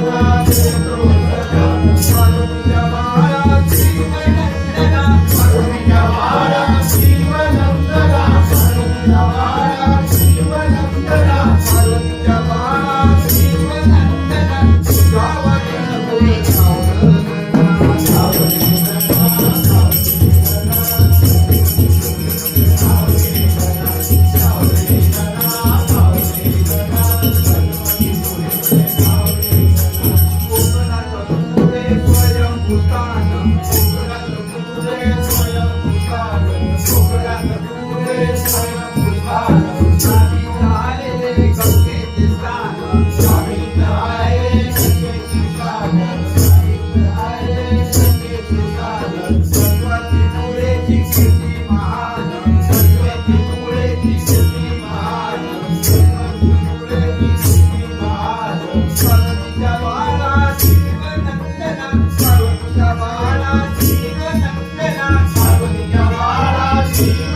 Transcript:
Thank you. Sala, Sala, Sala, Sala, Sala, Thank.